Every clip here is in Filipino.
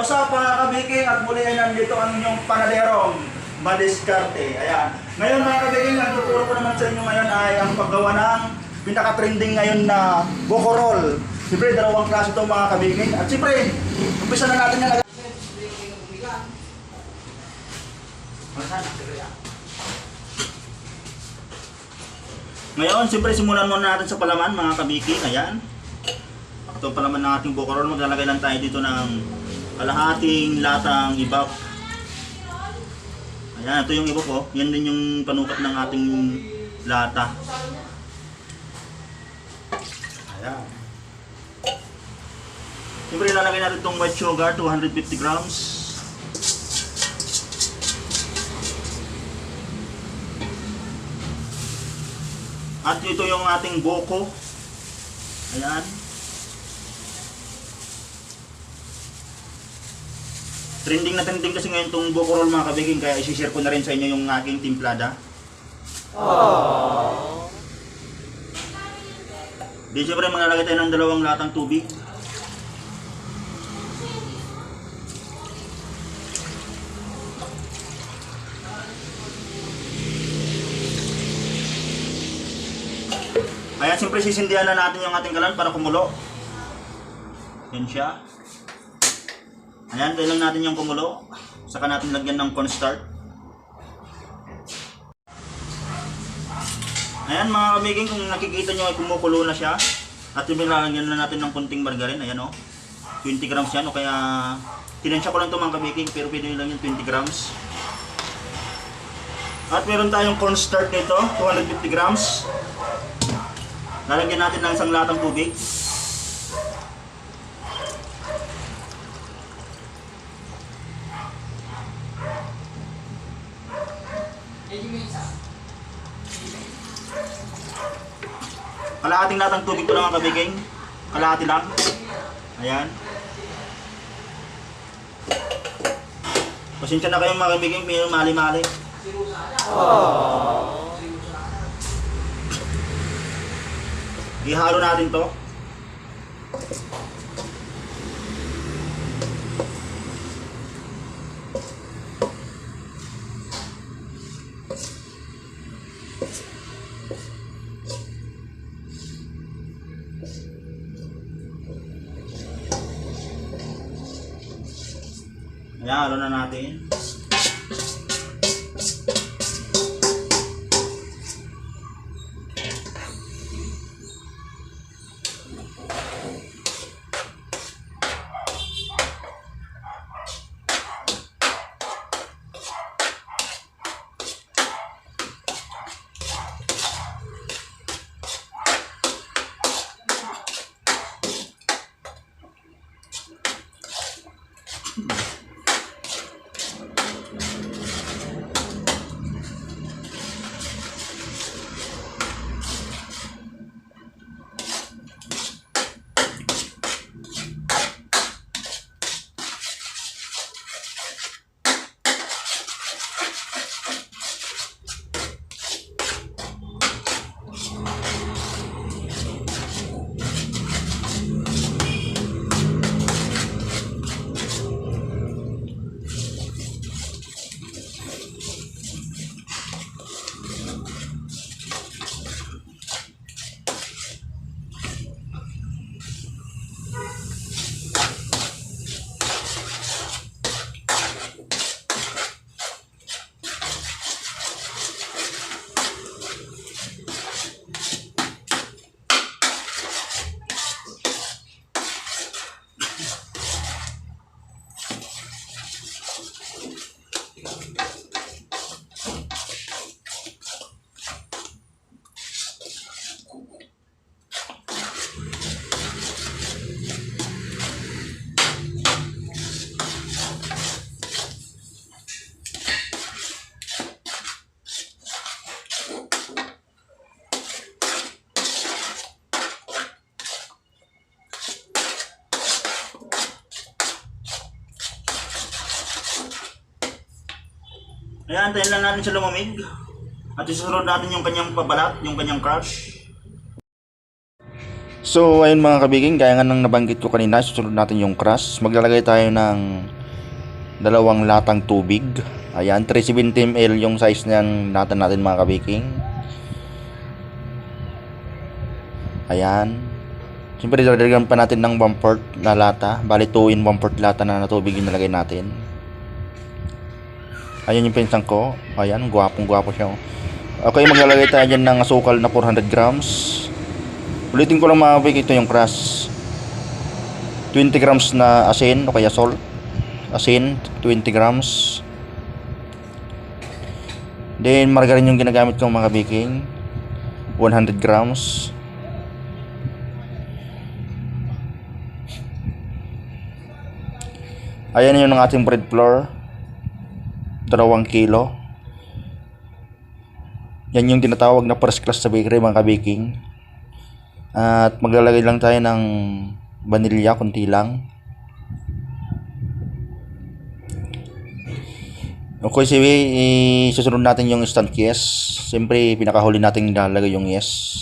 what's up mga kabiking at muli ay nandito ang inyong panaderong Madiskarte. Ayan. Ngayon mga kabiking, ang tuturo ko naman sa inyo ngayon ay ang paggawa ng pinaka-trending ngayon na Bocorol. Siyempre, dalawang klase itong mga kabiking. At siyempre, umpisa na natin yan. Ngayon, siyempre simulan muna natin sa palaman mga kabiking. Ayan. Ito palaman ng ating Bocorol. Maglalagay lang tayo dito ng kalahating latang ibap. Ayan, ito yung ibap oh. Yan din yung panukat ng ating lata. Ayan. Siyempre, ilalagay natin itong white sugar, 250 grams. At ito yung ating boko. Ayan. Trending na trending kasi ngayon itong boko roll mga kabiging kaya isi-share ko na rin sa inyo yung aking timplada. Di syempre maglalagay tayo ng dalawang latang tubig. Ayan, siyempre sisindihan na natin yung ating kalan para kumulo. Yan siya. Ayan, kailan natin yung kumulo. Saka natin lagyan ng cornstarch. Ayan mga kamiging, kung nakikita nyo ay kumukulo na siya. At yung lalagyan na natin ng konting margarine. Ayan o. 20 grams yan o kaya tinansya ko lang ito mga kamiging pero pwede lang yung 20 grams. At meron tayong cornstarch nito, 250 grams. Lalagyan natin ng isang latang tubig. Kalahating latang tubig ko lang ang kabiging. Kalahati lang. Ayan. Pasensya na kayong mga kabiging, pero mali-mali. Ihalo natin to. Ayan, halo na natin. Ayan, antayin lang natin siya lumamig. At isusunod natin yung kanyang pabalat, yung kanyang crush. So, ayun mga kabiging, gaya nga nang nabanggit ko kanina, susunod natin yung crush. Maglalagay tayo ng dalawang latang tubig. Ayan, 370 ml yung size ng lata natin mga kabiging. Ayan. Siyempre, dadagdagan pa natin ng 1 quart na lata. Bali, 2 in 1 quart lata na na tubig yung nalagay natin. Ayan yung pinsan ko. Ayan, gwapong gwapo siya. oh. Okay, maglalagay tayo dyan ng asukal na 400 grams. Ulitin ko lang mga kabig, ito yung crush. 20 grams na asin o kaya salt. Asin, 20 grams. Then, margarine yung ginagamit kong mga baking. 100 grams. Ayan yun ang ating bread flour. Dalawang kilo. Yan yung tinatawag na first class sa bakery mga kabaking. At maglalagay lang tayo ng vanilya, kunti lang. Okay, sige, isusunod natin yung instant yes. Siyempre, pinakahuli natin nilalagay yung yes.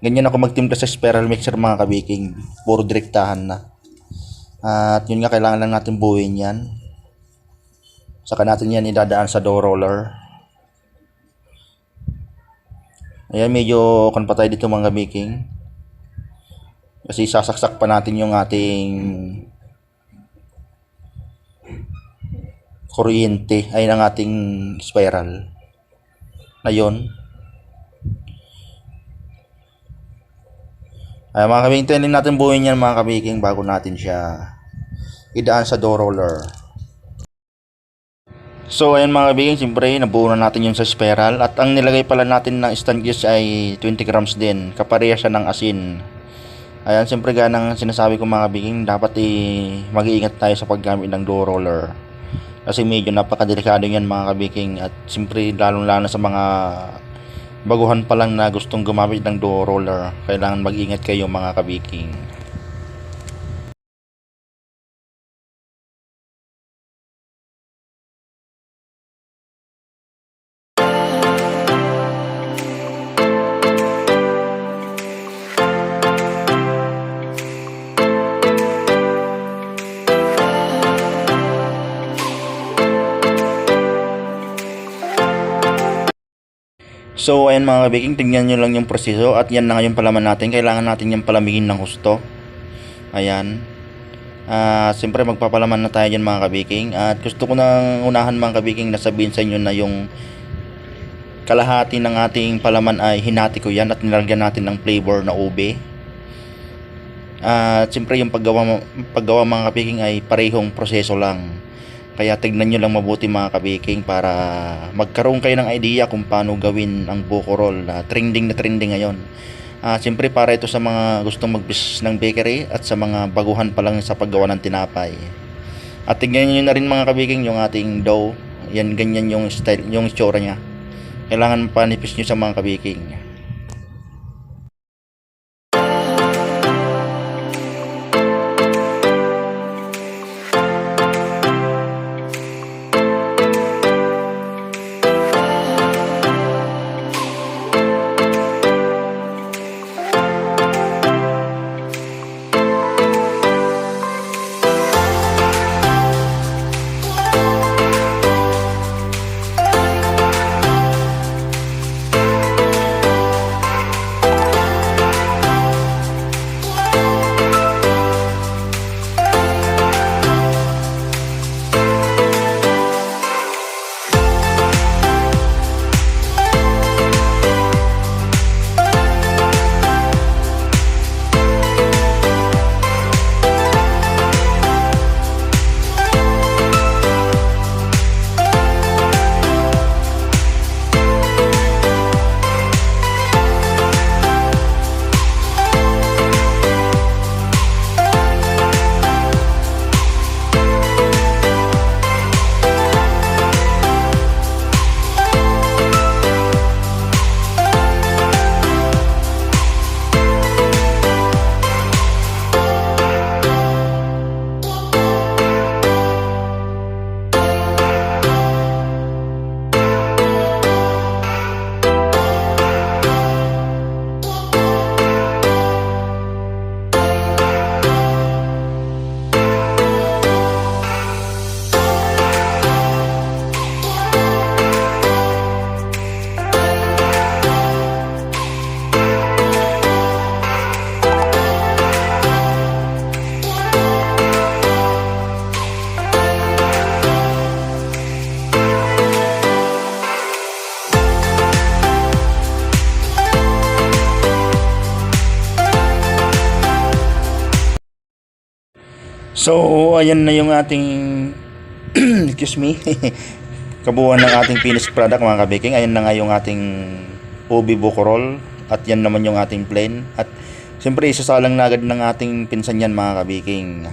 Ganyan ako magtimpla sa spiral mixer mga kabaking. Puro direktahan na. At yun nga, kailangan lang natin buuin yan. Saka natin yan idadaan sa dough roller. Ayan, medyo kan pa tayo dito mga baking. Kasi sasaksak pa natin yung ating kuryente ay ang ating spiral. Ayun. Ay mga kabing, hintayin natin buuin yan mga kabiking bago natin siya idaan sa dough roller. So ayan mga kabiking, siyempre nabuo na natin yung sa spiral at ang nilagay pala natin ng instant juice ay 20 grams din. Kapareha siya ng asin. Ayan, siyempre gaya ng sinasabi ko mga kabiking, dapat i mag-iingat tayo sa paggamit ng dough roller. Kasi medyo napakadelikado yan mga kabiking at siyempre lalong lalo sa mga baguhan pa lang na gustong gumamit ng dough roller. Kailangan mag-ingat kayo mga kabiking. So ayan mga kabiking, tingnan nyo lang yung proseso at yan na nga yung palaman natin. Kailangan natin yung palamigin ng husto. Ayan. Ah, siyempre magpapalaman na tayo dyan mga kabiking. At gusto ko nang unahan mga kabiking na sabihin sa inyo na yung kalahati ng ating palaman ay hinati ko yan at nilagyan natin ng flavor na ube. At siyempre yung paggawa, paggawa mga kabiking ay parehong proseso lang. Kaya tignan nyo lang mabuti mga kabiking para magkaroon kayo ng idea kung paano gawin ang buko roll na trending na trending ngayon. Ah, siyempre para ito sa mga gustong mag-business ng bakery at sa mga baguhan pa lang sa paggawa ng tinapay. At tignan nyo na rin mga kabiking yung ating dough. Yan ganyan yung style, yung itsura niya. Kailangan panipis nyo sa mga kabiking. So, ayan na yung ating excuse me. Kabuuan ng ating finished product mga kabiking. Ayan na nga yung ating ubi bukorol at yan naman yung ating plain at siyempre isasalang na agad ng ating pinsan yan mga kabiking.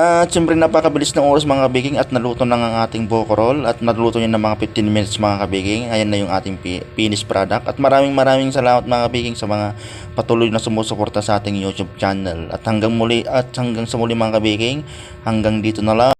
At syempre napakabilis ng oras mga kabiging at naluto na ang ating bokorol at naluto niya ng mga 15 minutes mga kabiging. Ayan na yung ating finished product at maraming maraming salamat mga kabiging sa mga patuloy na sumusuporta sa ating YouTube channel. At hanggang muli at hanggang sa muli mga kabiging, hanggang dito na lang.